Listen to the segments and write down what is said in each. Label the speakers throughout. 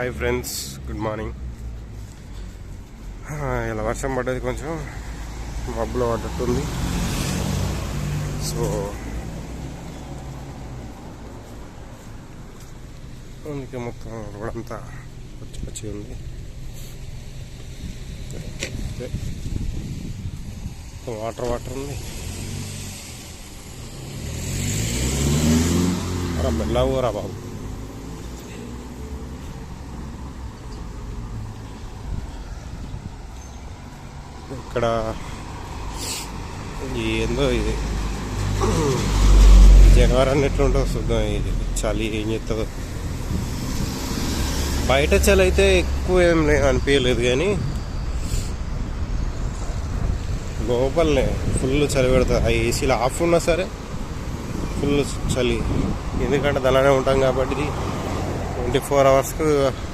Speaker 1: Hi friends good morning ఇలా వర్షం పడ్డది కొంచెం. మబ్బులో పడ్డట్టుంది. సో అందుకే మొత్తం రోడ్ అంతా పచ్చి పచ్చి ఉంది. వాటర్ వాటర్ ఉంది. రా మెల్లగా రా బాబు. ఇక్కడ ఏందో ఇది. జనవరి అన్నట్లుంటుందో చూద్దాం ఇది చలి ఏం చేస్తుందో బయట చలి అయితే ఎక్కువ ఏం లేదు అనిపించలేదు కానీ లోపలనే ఫుల్ చలి పెడుతుంది ఆ ఏసీలో ఆఫ్ ఉన్నా సరే ఫుల్ చలి. ఎందుకంటే అలానే ఉంటాం కాబట్టి ట్వంటీ ఫోర్ అవర్స్కి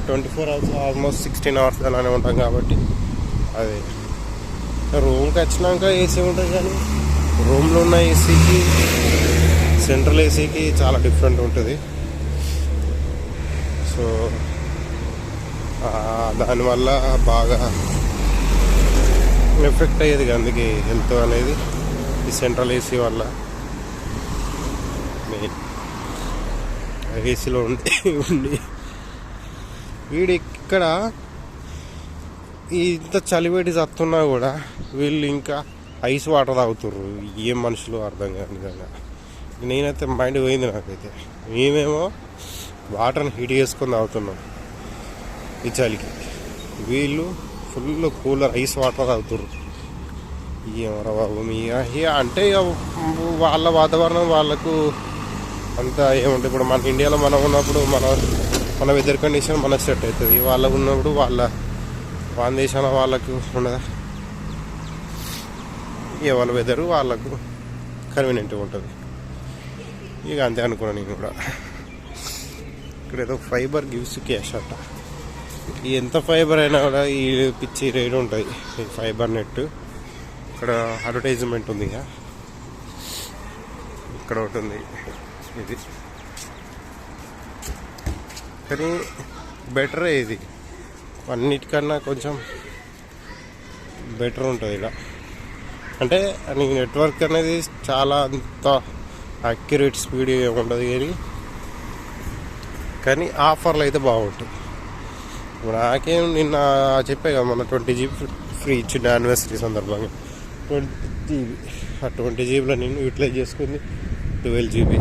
Speaker 1: twenty four hours almost sixteen hours అలానే ఉంటాం కాబట్టి అది. రూమ్కి వచ్చినాక ఏసీ ఉంటుంది కానీ రూమ్లో ఉన్న ఏసీకి సెంట్రల్ ఏసీకి చాలా డిఫరెంట్ ఉంటుంది. సో దానివల్ల బాగా ఎఫెక్ట్ అయ్యేది అందుకే హెల్త్ అనేది ఈ సెంట్రల్ ఏసీ వల్ల మెయిన్. ఏసీలో ఉండి ఉండి. వీడు ఇక్కడ ఇంత చలివేడి చస్తున్నా కూడా వీళ్ళు ఇంకా ఐస్ వాటర్ తాగుతుర్రు. ఏం మనుషులు అర్థం కాదు నిజంగా నేనైతే మైండ్ పోయింది నాకైతే. మేమేమో వాటర్ని హీట్ చేసుకొని తాగుతున్నాం ఈ చలికి. వీళ్ళు ఫుల్ కూలర్ ఐస్ వాటర్ తాగుతుర్రు. ఏమరా బాబు మీ అంటే ఇక వాళ్ళ వాతావరణం వాళ్ళకు అంతా ఏముంటుంది ఇప్పుడు మన ఇండియాలో మనం ఉన్నప్పుడు మన మన వెదర్ కండిషన్ మనకు సెట్ అవుతుంది వాళ్ళకు ఉన్నప్పుడు వాళ్ళ వాళ్ళ వాళ్ళకు ఉండదా? ఇక వెదరు వాళ్ళకు కన్వీనియంట్గా ఉంటుంది. ఇక అంతే అనుకున్నాను నేను కూడా. ఇక్కడ ఏదో ఫైబర్ గివ్స్ క్యాష్ అట్ట ఎంత ఫైబర్ అయినా కూడా ఈ పిచ్చి రేట్ ఉంటుంది ఈ ఫైబర్ నెట్ ఇక్కడ అడ్వర్టైజ్మెంట్ ఉంది ఇక. ఇక్కడ ఒకటి ఉంది. ఇది. కానీ బెటరే ఇది. అన్నిటికన్నా కొంచెం బెటర్ ఉంటుంది ఇక్కడ. అంటే నీకు నెట్వర్క్ అనేది చాలా అంత అక్యురేట్ స్పీడ్ ఉండదు కానీ కానీ ఆఫర్లు అయితే బాగుంటాయి. ఇప్పుడు నాకేం నిన్న చెప్పే కదా మన ట్వంటీ జీబీ ఫ్రీ ఇచ్చింది యానివర్సరీ సందర్భంగా. ట్వంటీ జీబీ ఆ ట్వంటీ జీబీలో నేను యూటిలైజ్ చేసుకుంది ట్వెల్వ్ జీబీ.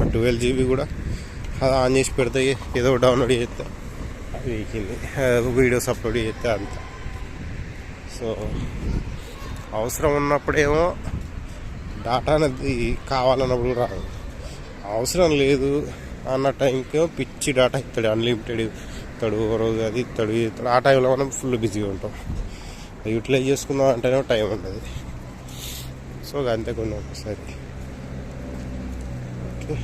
Speaker 1: ఆ ట్వెల్వ్ జీబీ కూడా అది ఆన్ చేసి పెడితే ఏదో డౌన్లోడ్ చేస్తాను అది వీడియోస్ అప్లోడ్ చేస్తే అంత. సో అవసరం ఉన్నప్పుడేమో డాటా అనేది కావాలన్నప్పుడు రాదు. అవసరం లేదు అన్న టైంకేమో పిచ్చి డాటా ఇస్తాడు అన్లిమిటెడ్ ఇస్తాడు రోజు అది ఇస్తాడు ఇస్తాడు ఆ టైంలో మనం ఫుల్ బిజీగా ఉంటాం. యూటిలైజ్ చేసుకుందాం అంటేనే టైం ఉండదు. సో అంతే కొన్ని ఒకసారి ఓకే.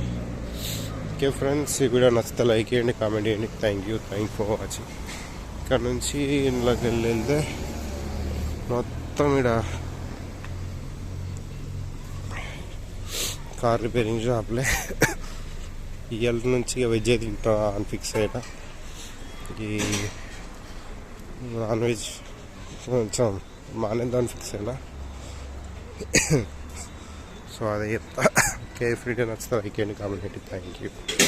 Speaker 1: ఓకే ఫ్రెండ్స్ ఈ వీడియో నచ్చితే లైక్ చేయండి కామెంట్ చేయండి. Thank you thank for watching ఇక్కడ నుంచి ఇంట్లోకి వెళ్ళి వెళ్తే మొత్తం ఇక్కడ కార్ రిపేరింగ్ షాప్లే ఇవాళ నుంచి ఇక వెజ్ అయితే తింటా అని ఫిక్స్ అయినా. ఈ నాన్ వెజ్ కొంచెం మానేద్దామని ఫిక్స్ అయినా. సో అదే చెప్తా. కేఫ్ వీడియో నచ్చితే లైక్ చేయండి కామెంట్ థ్యాంక్ యూ